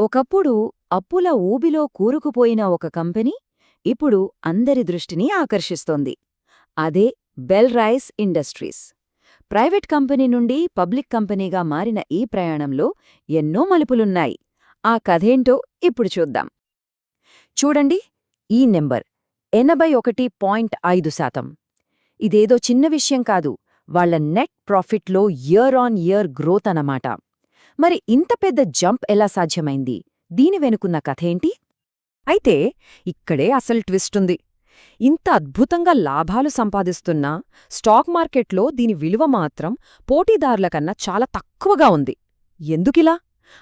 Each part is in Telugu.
ఒకప్పుడు అప్పుల ఊబిలో కూరుకుపోయిన ఒక కంపెనీ ఇప్పుడు అందరి దృష్టిని ఆకర్షిస్తోంది. అదే bell rice industries. Private company నుండి పబ్లిక్ కంపెనీగా మారిన ఈ ప్రయాణంలో ఎన్నో మలుపులున్నాయి. ఆ కథేంటో ఇప్పుడు చూద్దాం. చూడండి ఈ నెంబర్ ఎనభై ఒకటి పాయింట్ ఐదు శాతం. ఇదేదో చిన్న విషయం కాదు వాళ్ళ నెట్ ప్రాఫిట్లో ఇయర్ ఆన్ ఇయర్ గ్రోత్ అన్నమాట. మరి ఇంత పెద్ద జంప్ ఎలా సాధ్యమైంది? దీని వెనుకున్న కథేంటి? అయితే ఇక్కడే అసలు ట్విస్ట్ ఉంది. ఇంత అద్భుతంగా లాభాలు సంపాదిస్తున్నా స్టాక్ మార్కెట్లో దీని విలువ మాత్రం పోటీదారుల కన్నా చాలా తక్కువగా ఉంది. ఎందుకిలా?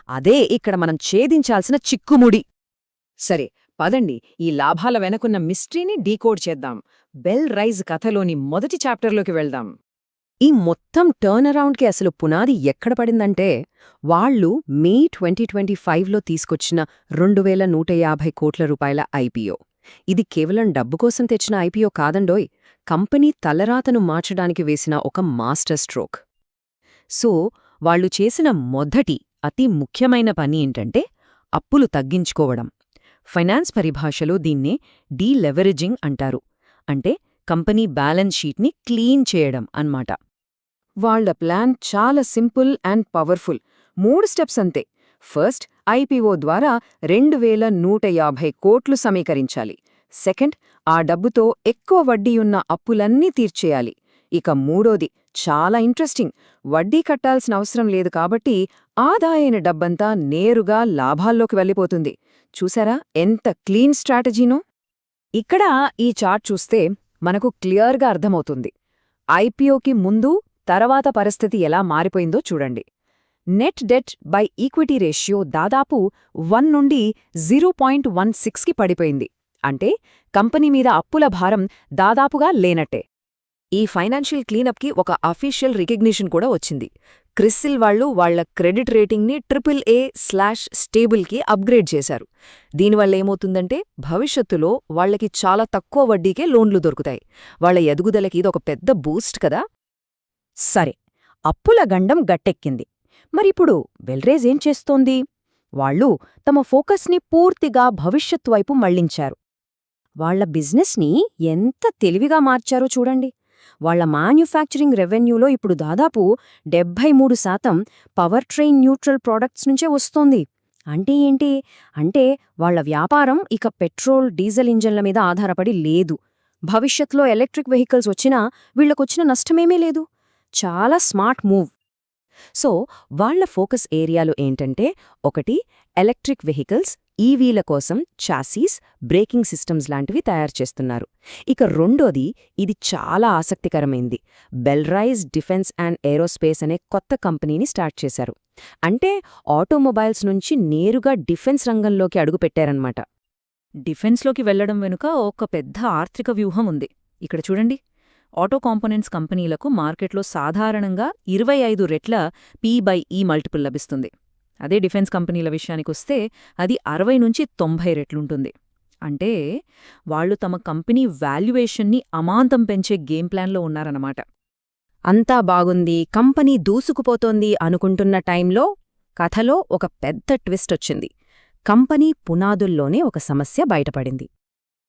అదే ఇక్కడ మనం ఛేదించాల్సిన చిక్కుముడి. సరే పదండి. ఈ లాభాల వెనకున్న మిస్టరీని డీకోడ్ చేద్దాం. బెల్ రైజ్ కథలోని మొదటి చాప్టర్లోకి వెళ్దాం. ఈ మొత్తం టర్నరౌండ్కి అసలు పునాది ఎక్కడ పడిందంటే వాళ్ళు మే ట్వంటీ ట్వంటీ ఫైవ్లో తీసుకొచ్చిన రెండు వేల నూట యాభై కోట్ల రూపాయల ఐపీఓ ఇది కేవలం డబ్బు కోసం తెచ్చిన ఐపీఓ కాదండోయ్ కంపెనీ తలరాతను మార్చడానికి వేసిన ఒక మాస్టర్ స్ట్రోక్. సో వాళ్ళు చేసిన మొదటి అతి ముఖ్యమైన పని ఏంటంటే అప్పులు తగ్గించుకోవడం. ఫైనాన్స్ పరిభాషలో దీన్నే డీలెవరేజింగ్ అంటారు. అంటే కంపెనీ బ్యాలెన్స్ షీట్ని క్లీన్ చేయడం అన్మాట వాళ్ళ ప్లాన్ చాలా సింపుల్ అండ్ పవర్ఫుల్. మూడు స్టెప్స్ అంతే. ఫస్ట్ ఐపీఓ ద్వారా రెండు వేల నూట యాభై కోట్లు సమీకరించాలి. సెకండ్ ఆ డబ్బుతో ఎక్కువ వడ్డీయున్న అప్పులన్నీ తీర్చేయాలి. ఇక మూడోది చాలా ఇంట్రెస్టింగ్. వడ్డీ కట్టాల్సిన అవసరం లేదు కాబట్టి ఆదాయైన డబ్బంతా నేరుగా లాభాల్లోకి వెళ్ళిపోతుంది. చూసారా ఎంత క్లీన్ స్ట్రాటజీనో? ఇక్కడ ఈ చార్ట్ చూస్తే మనకు క్లియర్గా అర్థమవుతుంది. ఐపీఓకి ముందు తర్వాత పరిస్థితి ఎలా మారిపోయిందో చూడండి. Net debt by equity ratio దాదాపు వన్ నుండి జీరో పాయింట్ వన్ సిక్స్కి పడిపోయింది. అంటే కంపెనీ మీద అప్పుల భారం దాదాపుగా లేనట్టే. ఈ ఫైనాన్షియల్ క్లీనప్కి ఒక అఫీషియల్ రికగ్నిషన్ కూడా వచ్చింది. క్రిస్సిల్ వాళ్ళు వాళ్ళ క్రెడిట్ రేటింగ్ని ట్రిపుల్ ఏ స్లాష్ స్టేబుల్కి అప్గ్రేడ్ చేశారు. దీనివల్ల ఏమవుతుందంటే భవిష్యత్తులో వాళ్ళకి చాలా తక్కువ వడ్డీకే లోన్లు దొరుకుతాయి. వాళ్ళ ఎదుగుదలకి ఇదొక పెద్ద బూస్ట్ కదా. సరే అప్పుల గండం గట్టెక్కింది. మరిప్పుడు వెల్రేజ్ ఏం చేస్తోంది? వాళ్ళు తమ ఫోకస్ని పూర్తిగా భవిష్యత్ వైపు మళ్ళించారు. వాళ్ళ బిజినెస్ని ఎంత తెలివిగా మార్చారో చూడండి. వాళ్ళ మాన్యుఫ్యాక్చరింగ్ రెవెన్యూలో ఇప్పుడు దాదాపు డెబ్భై మూడు శాతం పవర్ ట్రైన్ న్యూట్రల్ ప్రోడక్ట్స్ నుంచే వస్తోంది. అంటే ఏంటి? అంటే వాళ్ళ వ్యాపారం ఇక పెట్రోల్ డీజిల్ ఇంజన్ల మీద ఆధారపడి లేదు. భవిష్యత్లో ఎలక్ట్రిక్ వెహికల్స్ వచ్చినా వీళ్ళకొచ్చిన నష్టమేమీ లేదు. చాలా స్మార్ట్ మూవ్. సో వాళ్ళ ఫోకస్ ఏరియాలు ఏంటంటే ఒకటి ఎలక్ట్రిక్ వెహికల్స్ ఈవీల కోసం చాసీస్ బ్రేకింగ్ సిస్టమ్స్ లాంటివి తయారు చేస్తున్నారు. ఇక రెండోది ఇది చాలా ఆసక్తికరమైంది. బెల్రైజ్ డిఫెన్స్ అండ్ ఏరోస్పేస్ అనే కొత్త కంపెనీని స్టార్ట్ చేశారు. అంటే ఆటోమొబైల్స్ నుంచి నేరుగా డిఫెన్స్ రంగంలోకి అడుగుపెట్టారన్నమాట డిఫెన్స్లోకి వెళ్ళడం వెనుక ఒక పెద్ద ఆర్థిక వ్యూహం ఉంది. ఇక్కడ చూడండి. ఆటో కాంపోనెంట్స్ కంపెనీలకు మార్కెట్లో సాధారణంగా ఇరవై ఐదు రెట్ల పీ బై ఈ మల్టిపుల్ లభిస్తుంది. అదే డిఫెన్స్ కంపెనీల విషయానికొస్తే అది అరవై నుంచి తొంభై రెట్లుంటుంది. అంటే వాళ్ళు తమ కంపెనీ వాల్యుయేషన్ని అమాంతం పెంచే గేమ్ ప్లాన్లో ఉన్నారన్నమాట. అంతా బాగుంది కంపెనీ దూసుకుపోతోంది అనుకుంటున్న టైంలో కథలో ఒక పెద్ద ట్విస్ట్ వచ్చింది. కంపెనీ పునాదుల్లోనే ఒక సమస్య బయటపడింది.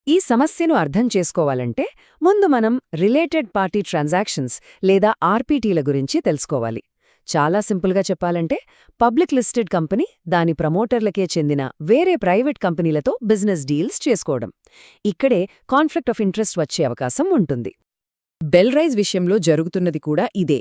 ఈ సమస్యను అర్థం చేసుకోవాలంటే ముందు మనం రిలేటెడ్ పార్టీ ట్రాన్సాక్షన్స్ లేదా ఆర్పీటీల గురించి తెలుసుకోవాలి. చాలా సింపుల్గా చెప్పాలంటే పబ్లిక్ లిస్టెడ్ కంపెనీ దాని ప్రమోటర్లకే చెందిన వేరే ప్రైవేట్ కంపెనీలతో బిజినెస్ డీల్స్ చేసుకోవడం. ఇక్కడే కాన్ఫ్లిక్ట్ ఆఫ్ ఇంట్రెస్ట్ వచ్చే అవకాశం ఉంటుంది. బెల్ రైజ్ విషయంలో జరుగుతున్నది కూడా ఇదే.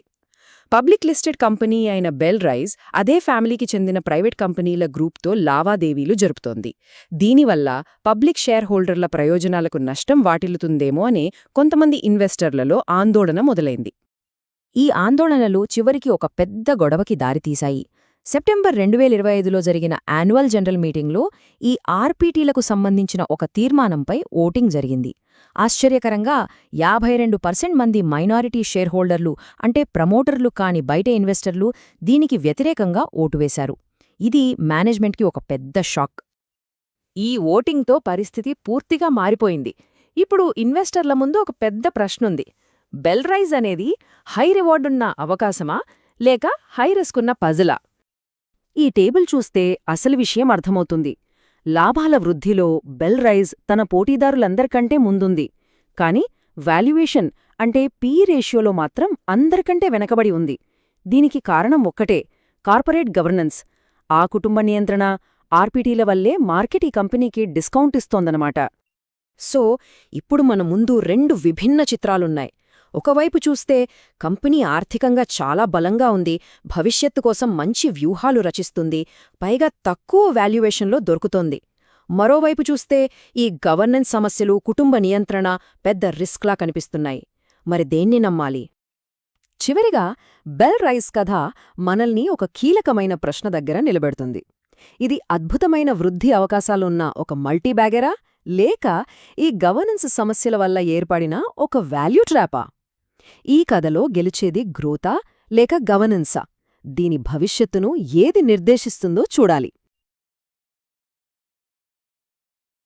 పబ్లిక్ లిస్టెడ్ కంపెనీ అయిన బెల్ రైజ్ అదే ఫ్యామిలీకి చెందిన ప్రైవేట్ కంపెనీల గ్రూప్తో లావాదేవీలు జరుపుతోంది. దీనివల్ల పబ్లిక్ షేర్ హోల్డర్ల ప్రయోజనాలకు నష్టం వాటిల్లుతుందేమో అనే కొంతమంది ఇన్వెస్టర్లలో ఆందోళన మొదలైంది. ఈ ఆందోళనలు చివరికి ఒక పెద్ద గొడవకి దారితీశాయి. సెప్టెంబర్ రెండు వేల ఇరవై ఐదులో జరిగిన యాన్యువల్ జనరల్ మీటింగ్లో ఈ ఆర్పీటీలకు సంబంధించిన ఒక తీర్మానంపై ఓటింగ్ జరిగింది. ఆశ్చర్యకరంగా యాభై రెండు పర్సెంట్ మంది మైనారిటీ షేర్ హోల్డర్లు అంటే ప్రమోటర్లు కాని బయట ఇన్వెస్టర్లు దీనికి వ్యతిరేకంగా ఓటు వేశారు. ఇది మేనేజ్మెంట్కి ఒక పెద్ద షాక్. ఈ ఓటింగ్తో పరిస్థితి పూర్తిగా మారిపోయింది. ఇప్పుడు ఇన్వెస్టర్ల ముందు ఒక పెద్ద ప్రశ్నుంది. బెల్ రైజ్ అనేది హై రివార్డున్న అవకాశమా? లేక హై రిస్కున్న పజలా? ఈ టేబుల్ చూస్తే అసలు విషయం అర్థమవుతుంది. లాభాల వృద్ధిలో బెల్ రైజ్ తన పోటీదారులందరికంటే ముందుంది. కాని వాల్యుయేషన్ అంటే పీ రేషియోలో మాత్రం అందరికంటే వెనకబడి ఉంది. దీనికి కారణం ఒక్కటే కార్పొరేట్ గవర్నెన్స్. ఆ కుటుంబ నియంత్రణ ఆర్పిటీల వల్లే మార్కెట్ ఈ కంపెనీకి డిస్కౌంట్ ఇస్తోందనమాట సో ఇప్పుడు మన ముందు రెండు విభిన్న చిత్రాలున్నాయి. ఒకవైపు చూస్తే కంపెనీ ఆర్థికంగా చాలా బలంగా ఉంది భవిష్యత్తు కోసం మంచి వ్యూహాలు రచిస్తుంది పైగా తక్కువ వాల్యుయేషన్లో దొరుకుతోంది. మరోవైపు చూస్తే ఈ గవర్నెన్స్ సమస్యలు కుటుంబ నియంత్రణ పెద్ద రిస్క్లా కనిపిస్తున్నాయి. మరి దేన్ని నమ్మాలి? చివరిగా బెల్ రైస్ కథ మనల్ని ఒక కీలకమైన ప్రశ్న దగ్గర నిలబెడుతుంది. ఇది అద్భుతమైన వృద్ధి అవకాశాలున్న ఒక మల్టీబ్యాగెరా లేక ఈ గవర్నెన్స్ సమస్యల వల్ల ఏర్పడిన ఒక వాల్యూ ట్రాపా? ఈ కథలో గెలిచేది గ్రోతా లేక గవర్నెన్సా? దీని భవిష్యత్తును ఏది నిర్దేశిస్తుందో చూడాలి.